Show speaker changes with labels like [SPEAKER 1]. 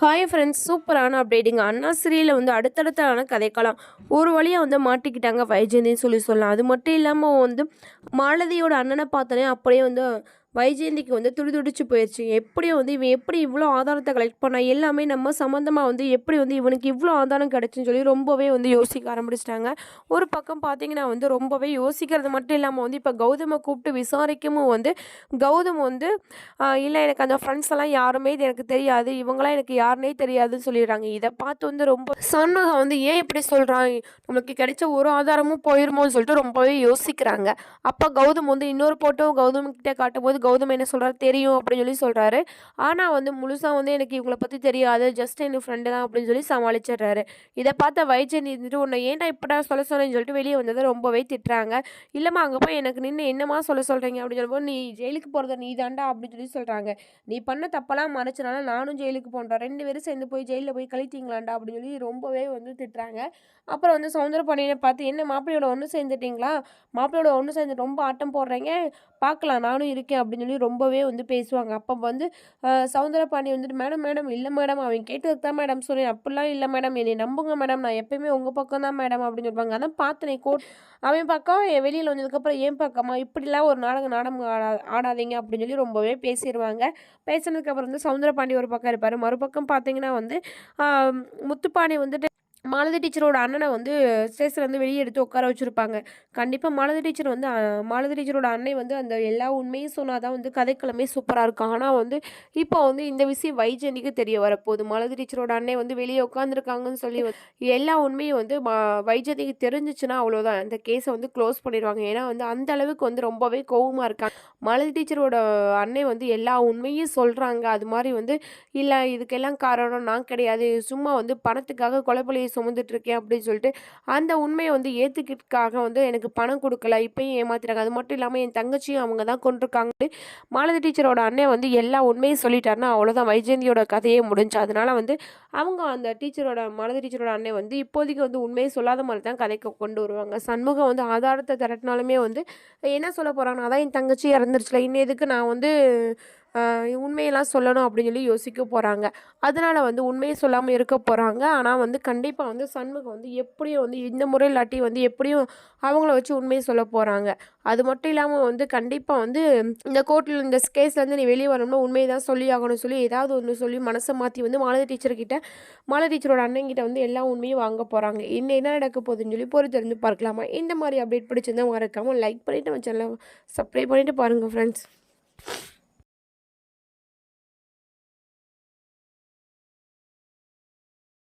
[SPEAKER 1] Hi friends சூப்பரான updating அண்ணா சிறியில் வந்து அடுத்தடுத்தான கதைக்கலாம் ஒரு வழியாக வந்து மாட்டிக்கிட்டாங்க வைஜெயந்தின்னு சொல்லி சொல்லலாம். அது மட்டும் இல்லாமல் வந்து மாலதியோட அண்ணனை பார்த்தோன்னே அப்படியே வந்து வைஜெயந்திக்கு வந்து துடிதுடிச்சு போயிடுச்சு எப்படியும் வந்து இவன் எப்படி இவ்வளோ ஆதாரத்தை கலெக்ட் பண்ணா எல்லாமே நம்ம சம்மந்தமாக வந்து எப்படி வந்து இவனுக்கு இவ்வளோ ஆதாரம் கிடச்சுன்னு சொல்லி ரொம்பவே வந்து யோசிக்க ஆரம்பிச்சிட்டாங்க. ஒரு பக்கம் பார்த்தீங்கன்னா வந்து ரொம்பவே யோசிக்கிறது மட்டும் இல்லாமல் வந்து இப்போ கௌதமை கூப்பிட்டு விசாரிக்கவும் வந்து கௌதம் வந்து இல்லை எனக்கு அந்த ஃப்ரெண்ட்ஸ் எல்லாம் யாருமே இது எனக்கு தெரியாது. இவங்களாம் எனக்கு யாருனே தெரியாதுன்னு சொல்லிடுறாங்க. இதை பார்த்து வந்து ரொம்ப சண்முகம் வந்து ஏன் இப்படி சொல்கிறான் நம்மளுக்கு கிடைச்ச ஒரு ஆதாரமும் போயிருமோன்னு சொல்லிட்டு ரொம்பவே யோசிக்கிறாங்க. அப்போ கௌதம் வந்து இன்னொரு போட்டோ கௌதம் கிட்டே காட்டும் போது கௌதம் என்ன சொல்கிறாரு தெரியும் அப்படின்னு சொல்லி சொல்கிறாரு ஆனால் வந்து முழுசாக வந்து எனக்கு இவங்கள பற்றி தெரியாது. ஜஸ்ட் என் ஃப்ரெண்டு தான் அப்படின்னு சொல்லி சமாளிச்சிடுறாரு. இதை பார்த்த வைஜெயந்தி இருந்துட்டு உன்னை ஏன்டா இப்படா சொல்ல சொன்னேன்னு சொல்லிட்டு வெளியே வந்ததை ரொம்பவே திட்டுறாங்க. இல்லைம்மா அங்கே போய் எனக்கு நின்று என்னம்மா சொல்ல சொல்கிறீங்க அப்படின்னு சொல்லும்போது நீ ஜெயிலுக்கு போகிறத நீ தாண்டா அப்படின்னு சொல்லி சொல்கிறாங்க நீ பண்ண தப்பெல்லாம் மறைச்சனால நானும் ஜெயிலுக்கு போன்றேன் ரெண்டு பேரும் சேர்ந்து போய் ஜெயிலில் போய் கழித்தீங்களாண்டா? அப்படின்னு சொல்லி ரொம்பவே வந்து திட்டுறாங்க. அப்புறம் வந்து சவுந்தர பாண்டியனை பார்த்து என்ன மாப்பிள்ளையோட ஒன்று சேர்ந்துட்டிங்களா? மாப்பிள்ளையோட ஒன்று சேர்ந்து ரொம்ப ஆட்டம் போடுறீங்க. பார்க்கலாம் நானும் இருக்கேன் அப்படின்னு சொல்லி ரொம்பவே வந்து பேசுவாங்க. அப்போ வந்து சவுந்தரபாணி வந்துட்டு மேடம் மேடம் இல்லை மேடம் அவன் கேட்டதுக்கு தான் மேடம் சொன்னேன். அப்படிலாம் இல்லை மேடம் என்னை நம்புங்க மேடம். நான் எப்பயுமே உங்கள் பக்கம் தான் மேடம் அப்படின்னு சொல்லுவாங்க. அதான் பார்த்தனே கோட் அவன் பக்கம் வெளியில் வந்ததுக்கப்புறம் ஏன் பக்கமா? இப்படிலாம் ஒரு நாடகம் நாடகம் ஆடா ஆடாதீங்க அப்படின்னு சொல்லி ரொம்பவே பேசிடுவாங்க பேசினதுக்கப்புறம் வந்து சவுந்தரபாண்டி ஒரு பக்கம் இருப்பார். மறுபக்கம் பார்த்தீங்கன்னா வந்து முத்துப்பாண்டி வந்துட்டு மாலதி டீச்சரோட அண்ணனை வந்து ஸ்டேஷன்லேருந்து வெளியே எடுத்து உட்கார வச்சுருப்பாங்க. கண்டிப்பாக மாலதி டீச்சர் வந்து மாலதி டீச்சரோட அன்னை வந்து அந்த எல்லா உண்மையும் சொன்னால் தான் வந்து கதைக்கிழமை சூப்பராக இருக்கும். ஆனால் வந்து இப்போ வந்து இந்த விஷயம் வைஜனிக்கு தெரிய வரப்போகுது. மாலதி டீச்சரோட அன்னை வந்து வெளியே உட்காந்துருக்காங்கன்னு சொல்லி எல்லா உண்மையும் வந்து வைஜெயந்திக்கு தெரிஞ்சிச்சுன்னா அவ்வளோதான் அந்த கேஸை வந்து க்ளோஸ் பண்ணிடுவாங்க. ஏன்னா வந்து அந்த அளவுக்கு வந்து ரொம்பவே கோவமாக இருக்காங்க. மாலதி டீச்சரோட அன்னை வந்து எல்லா உண்மையும் சொல்கிறாங்க அது மாதிரி வந்து இல்லை இதுக்கெல்லாம் காரணம் நான் கிடையாது. சும்மா வந்து பணத்துக்காக கொலைப்பொழியை சுமந்துட்டுருக்கேன் அப்படின்னு சொல்லிட்டு அந்த உண்மையை வந்து ஏற்றுக்கிறதுக்காக வந்து எனக்கு பணம் கொடுக்கல. இப்போயும் ஏமாத்துறாங்க அது மட்டும் இல்லாமல் என் தங்கச்சியும் அவங்க தான் கொண்டிருக்காங்க. மாலதி டீச்சரோட அண்ணன் வந்து எல்லா உண்மையும் சொல்லிட்டாருன்னா அவ்வளோதான் வைஜெயந்தியோட கதையே முடிஞ்சு. அதனால் வந்து அவங்க அந்த டீச்சரோட மாலதி டீச்சரோட அண்ணன் வந்து இப்போதைக்கு வந்து உண்மையை சொல்லாத மாதிரி தான் கதைக்கு கொண்டு வருவாங்க. சண்முகம் வந்து ஆதாரத்தை திரட்டினாலுமே வந்து என்ன சொல்ல போகிறாங்கன்னா அதான் என் தங்கச்சி இறந்துருச்சுல இன்னும் எதுக்கு நான் வந்து உண்மையெல்லாம் சொல்லணும் அப்படின்னு சொல்லி யோசிக்க போகிறாங்க அதனால் வந்து உண்மையை சொல்லாமல் இருக்க போகிறாங்க ஆனால் வந்து கண்டிப்பாக வந்து சண்முகம் வந்து எப்படியும் வந்து இந்த முறை இல்லாட்டி வந்து எப்படியும் அவங்கள வச்சு உண்மையை சொல்ல போகிறாங்க அது மட்டும் இல்லாமல் வந்து கண்டிப்பாக வந்து இந்த கோர்ட்டில் இந்த கேஸ்லேருந்து நீ வெளியே வரணும்னா உண்மையை தான் சொல்லி ஆகணும்னு சொல்லி ஏதாவது ஒன்று சொல்லி மனசை மாற்றி வந்து மாலதி டீச்சர்கிட்ட மாலதி டீச்சரோட அண்ணங்கிட்ட வந்து எல்லா உண்மையும் வாங்க போகிறாங்க இன்னும் என்ன நடக்க போகுதுன்னு சொல்லி பொறுத்திருந்து பார்க்கலாமா? இந்த மாதிரி அப்டேட் பிடிச்சிருந்தா மறக்காமல் லைக் பண்ணிவிட்டு வச்சால சப்ஸ்கிரைப் பண்ணிவிட்டு பாருங்கள் ஃப்ரெண்ட்ஸ்